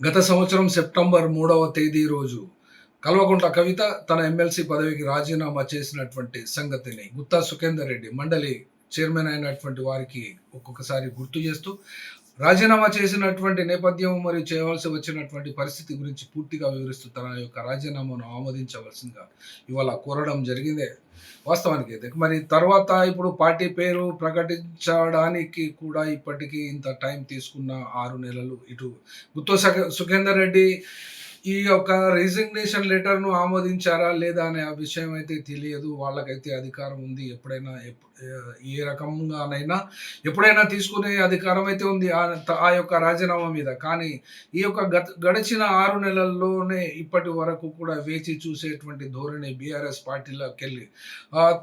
గత సంవత్సరం సెప్టెంబర్ మూడవ తేదీ రోజు కల్వకుంట్ల కవిత తన ఎమ్మెల్సీ పదవికి రాజీనామా చేసినటువంటి సంగతిని గుత్తా సుఖేందర్ రెడ్డి మండలి చైర్మన్ అయినటువంటి వారికి ఒక్కొక్కసారి గుర్తు చేస్తూ రాజీనామా చేసినటువంటి నేపథ్యం మరియు చేయవలసి వచ్చినటువంటి పరిస్థితి గురించి పూర్తిగా వివరిస్తూ తన యొక్క రాజీనామాను ఆమోదించవలసిందిగా ఇవాళ కోరడం జరిగిందే. వాస్తవానికి అయితే మరి తర్వాత ఇప్పుడు పార్టీ పేరు ప్రకటించడానికి కూడా ఇప్పటికీ ఇంత టైం తీసుకున్న ఆరు నెలలు ఇటు గుత్తో సుఖేందర్ రెడ్డి ఈ యొక్క రిజిగ్నేషన్ లెటర్ను ఆమోదించారా లేదా అనే ఆ విషయం అయితే తెలియదు. వాళ్ళకైతే అధికారం ఉంది. ఎప్పుడైనా ఏ రకంగానైనా ఎప్పుడైనా తీసుకునే అధికారం అయితే ఉంది ఆ ఆ యొక్క రాజీనామా మీద. కానీ ఈ యొక్క గత గడిచిన ఆరు నెలల్లోనే ఇప్పటి వరకు కూడా వేచి చూసేటువంటి ధోరణి బీఆర్ఎస్ పార్టీలోకి వెళ్ళి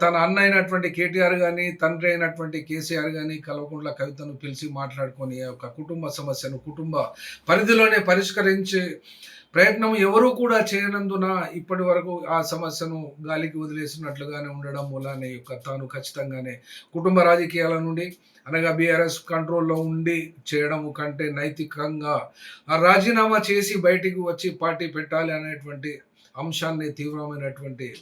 తన అన్న అయినటువంటి కేటీఆర్ కానీ తండ్రి అయినటువంటి కేసీఆర్ కానీ కల్వకుంట్ల కవితను పిలిచి మాట్లాడుకొని ఆ యొక్క కుటుంబ సమస్యను కుటుంబ పరిధిలోనే పరిష్కరించే ప్రయత్నం ఎవరూ కూడా చేయనందున ఇప్పటి వరకు ఆ సమస్యను గాలికి వదిలేసినట్లుగానే ఉండడం మూలానే యొక్క తాను ఖచ్చితంగానే కుటుంబ రాజకీయాల నుండి అనగా బీఆర్ఎస్ కంట్రోల్లో ఉండి చేయడం కంటే నైతికంగా ఆ రాజీనామా చేసి బయటికి వచ్చి పార్టీ పెట్టాలి అనేటువంటి అంశాన్ని తీవ్రమైనటువంటి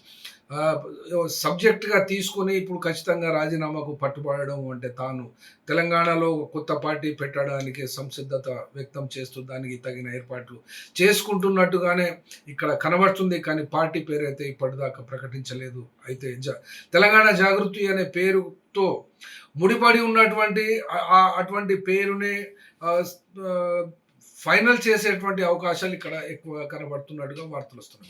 సబ్జెక్ట్గా తీసుకొని ఇప్పుడు ఖచ్చితంగా రాజీనామాకు పట్టుబడడం అంటే తాను తెలంగాణలో కొత్త పార్టీ పెట్టడానికి సంసిద్ధత వ్యక్తం చేస్తూ దానికి తగిన ఏర్పాట్లు చేసుకుంటున్నట్టుగానే ఇక్కడ కనబడుతుంది. కానీ పార్టీ పేరు అయితే ఇప్పటిదాకా ప్రకటించలేదు. అయితే తెలంగాణ జాగృతి అనే పేరుతో ముడిపడి ఉన్నటువంటి ఆ- అటువంటి పేరునే ఫైనల్ చేసేటువంటి అవకాశాలు ఇక్కడ ఎక్కువ కనబడుతున్నట్టుగా వార్తలు వస్తున్నాయి.